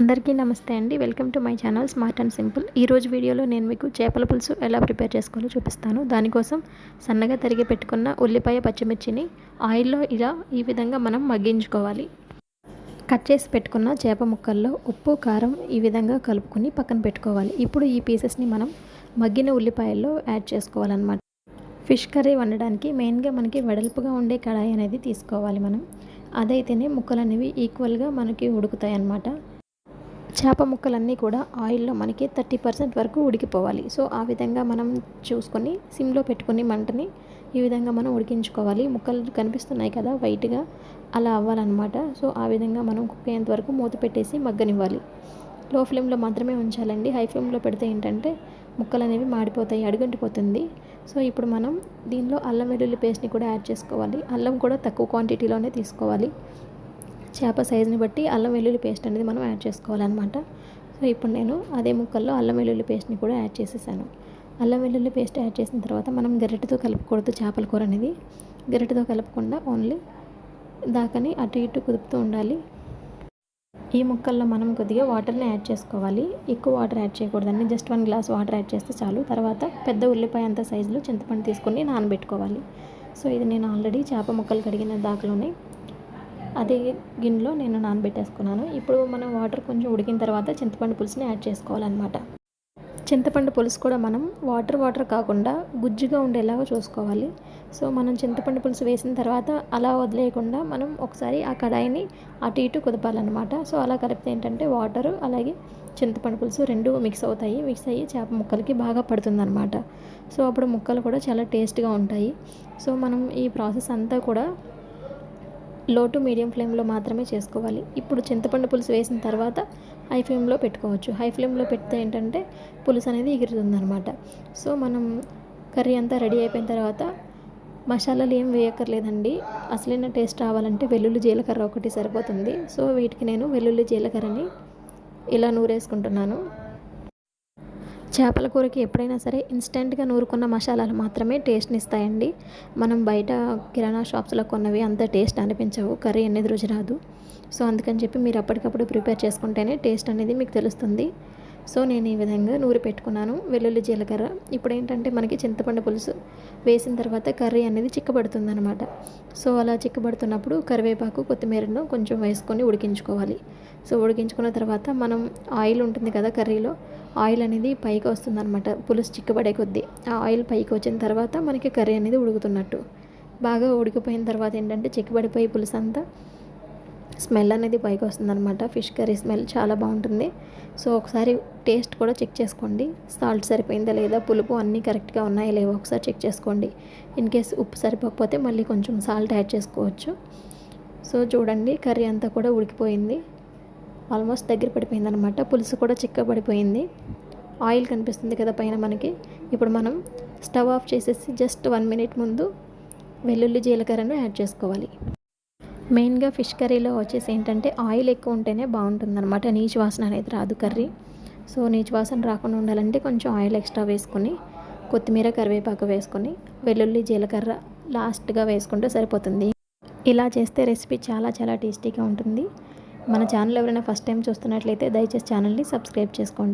అందరికీ నమస్తే అండి. Welcome to my channel smart and simple. ఈరోజు వీడియోలో నేను మీకు చేపల పులుసు ఎలా ప్రిపేర్ చేసుకోవాలో చూపిస్తాను. దానికోసం సన్నగా తరిగి పెట్టుకున్న ఉల్లిపాయ పచ్చిమిర్చిని ఆయిల్లో ఇలా ఈ విధంగా మనం మగ్గించుకోవాలి. కట్ చేసి పెట్టుకున్న చేప ముక్కల్లో ఉప్పు కారం ఈ విధంగా కలుపుకొని పక్కన పెట్టుకోవాలి. ఇప్పుడు ఈ పీసెస్ని మనం మగ్గిన ఉల్లిపాయల్లో యాడ్ చేసుకోవాలన్నమాట. ఫిష్ కర్రీ వండడానికి మెయిన్గా మనకి వెడల్పుగా ఉండే కడాయి అనేది తీసుకోవాలి మనం. అదైతేనే ముక్కలు అనేవి ఈక్వల్గా మనకి ఉడుకుతాయి అన్నమాట చేప ముక్కలన్నీ కూడా ఆయిల్లో మనకి థర్టీ పర్సెంట్ వరకు ఉడికిపోవాలి. సో ఆ విధంగా మనం చూసుకొని సిమ్లో పెట్టుకుని మంటని ఈ విధంగా మనం ఉడికించుకోవాలి. ముక్కలు కనిపిస్తున్నాయి కదా వైట్గా అలా అవ్వాలన్నమాట. సో ఆ విధంగా మనం కుక్ అయ్యేంత వరకు మూత పెట్టేసి మగ్గనివ్వాలి. లో ఫ్లేమ్లో మాత్రమే ఉంచాలండి. హై ఫ్లేమ్లో పెడితే ఏంటంటే ముక్కలు అనేవి మాడిపోతాయి అడుగంటిపోతుంది. సో ఇప్పుడు మనం దీనిలో అల్లం వెల్లుల్లి పేస్ట్ని కూడా యాడ్ చేసుకోవాలి. అల్లం కూడా తక్కువ క్వాంటిటీలోనే తీసుకోవాలి. చేప సైజుని బట్టి అల్లం వెల్లుల్లి పేస్ట్ అనేది మనం యాడ్ చేసుకోవాలన్నమాట. సో ఇప్పుడు నేను అదే ముక్కల్లో అల్లం వెల్లుల్లి పేస్ట్ని కూడా యాడ్ చేసేసాను. అల్లం వెల్లుల్లి పేస్ట్ యాడ్ చేసిన తర్వాత మనం గరిటెతో కలుపుకూడదు చేపల కూర అనేది. గరిటెతో కలపకుండా ఓన్లీ దాకని అటు ఇటు కుదుపుతూ ఉండాలి. ఈ ముక్కల్లో మనం కొద్దిగా వాటర్ని యాడ్ చేసుకోవాలి. ఎక్కువ వాటర్ యాడ్ చేయకూడదండి. Just one glass water add చేస్తే చాలు. తర్వాత పెద్ద ఉల్లిపాయ అంత సైజులో చింతపండు తీసుకొని నానబెట్టుకోవాలి. సో ఇది నేను ఆల్రెడీ చేప ముక్కలు కడిగిన దాకలోనే అదే గిన్నెలో నేను నానబెట్టేసుకున్నాను. ఇప్పుడు మనం వాటర్ కొంచెం ఉడికిన తర్వాత చింతపండు పులుసుని యాడ్ చేసుకోవాలన్నమాట. చింతపండు పులుసు కూడా మనం వాటర్ వాటర్ కాకుండా గుజ్జుగా ఉండేలాగా చూసుకోవాలి. సో మనం చింతపండు పులుసు వేసిన తర్వాత అలా వదిలేయకుండా మనం ఒకసారి ఆ కడాయిని అటు ఇటు కుదపాలన్నమాట. సో అలా కలిపితే ఏంటంటే వాటర్ అలాగే చింతపండు పులుసు రెండు మిక్స్ అవుతాయి. మిక్స్ అయ్యి చేప ముక్కలకి బాగా పడుతుందన్నమాట. సో అప్పుడు ముక్కలు కూడా చాలా టేస్ట్గా ఉంటాయి. సో మనం ఈ ప్రాసెస్ అంతా కూడా లో టు మీడియం ఫ్లేమ్లో మాత్రమే చేసుకోవాలి. ఇప్పుడు చింతపండు పులుసు వేసిన తర్వాత హై ఫ్లేమ్లో పెట్టుకోవచ్చు. హై ఫ్లేమ్లో పెడితే ఏంటంటే పులుసు అనేది ఎగురుతుందనమాట సో మనం కర్రీ అంతా రెడీ అయిపోయిన తర్వాత మసాలాలు ఏం వేయక్కర్లేదండి. అసలైన టేస్ట్ రావాలంటే వెల్లుల్లి జీలకర్ర ఒకటి సరిపోతుంది. సో వీటికి నేను వెల్లుల్లి జీలకర్రని ఇలా నూరేసుకుంటున్నాను. చేపల కూరకి ఎప్పుడైనా సరే ఇన్స్టెంట్గా నూరుకున్న మసాలాలు మాత్రమే టేస్ట్ని ఇస్తాయండి మనం బయట కిరాణా షాప్స్లో కొన్నవి అంత టేస్ట్ అనిపించవు కర్రీ అనేది రుచి రాదు. సో అందుకని చెప్పి మీరు అప్పటికప్పుడు ప్రిపేర్ చేసుకుంటేనే టేస్ట్ అనేది మీకు తెలుస్తుంది. సో నేను ఈ విధంగా నూరి పెట్టుకున్నాను వెల్లుల్లి జీలకర్ర. ఇప్పుడు ఏంటంటే మనకి చింతపండు పులుసు వేసిన తర్వాత కర్రీ అనేది చిక్కబడుతుంది అనమాట సో అలా చిక్కబడుతున్నప్పుడు కరివేపాకు కొత్తిమీరను కొంచెం వేసుకొని ఉడికించుకోవాలి. సో ఉడికించుకున్న తర్వాత మనం ఆయిల్ ఉంటుంది కదా కర్రీలో ఆయిల్ అనేది పైకి వస్తుంది అనమాట పులుసు చిక్కబడే కొద్దీ ఆ ఆయిల్ పైకి వచ్చిన తర్వాత మనకి కర్రీ అనేది ఉడుకుతున్నట్టు. బాగా ఉడికిపోయిన తర్వాత ఏంటంటే చిక్కబడిపోయి పులుసు అంతా స్మెల్ అనేది పైకి వస్తుందన్నమాట. ఫిష్ కర్రీ స్మెల్ చాలా బాగుంటుంది. సో ఒకసారి టేస్ట్ కూడా చెక్ చేసుకోండి. సాల్ట్ సరిపోయిందా లేదా? పులుపు అన్నీ కరెక్ట్గా ఉన్నాయా లేవో? ఒకసారి చెక్ చేసుకోండి. ఇన్ కేస్ ఉప్పు సరిపోకపోతే మళ్ళీ కొంచెం సాల్ట్ యాడ్ చేసుకోవచ్చు. సో చూడండి. కర్రీ అంతా కూడా ఉడికిపోయింది. ఆల్మోస్ట్ దగ్గర పడిపోయింది అనమాట పులుసు కూడా చిక్కబడిపోయింది ఆయిల్ కనిపిస్తుంది కదా పైన మనకి. ఇప్పుడు మనం స్టవ్ ఆఫ్ చేసేసి జస్ట్ వన్ మినిట్ ముందు వెల్లుల్లి జీలకర్రను యాడ్ చేసుకోవాలి. మెయిన్గా ఫిష్ కర్రీలో వచ్చేసి ఏంటంటే ఆయిల్ ఎక్కువ ఉంటేనే బాగుంటుందన్నమాట. నీచు వాసన అనేది రాదు కర్రీ. సో నీచు వాసన రాకుండా ఉండాలంటే కొంచెం ఆయిల్ ఎక్స్ట్రా వేసుకొని కొత్తిమీర కరివేపాకు వేసుకొని వెల్లుల్లి జీలకర్ర లాస్ట్గా వేసుకుంటే సరిపోతుంది. ఇలా చేస్తే రెసిపీ చాలా చాలా టేస్టీగా ఉంటుంది. మన ఛానల్ ఎవరైనా ఫస్ట్ టైం చూస్తున్నట్లయితే దయచేసి ఛానల్ని సబ్స్క్రైబ్ చేసుకోండి.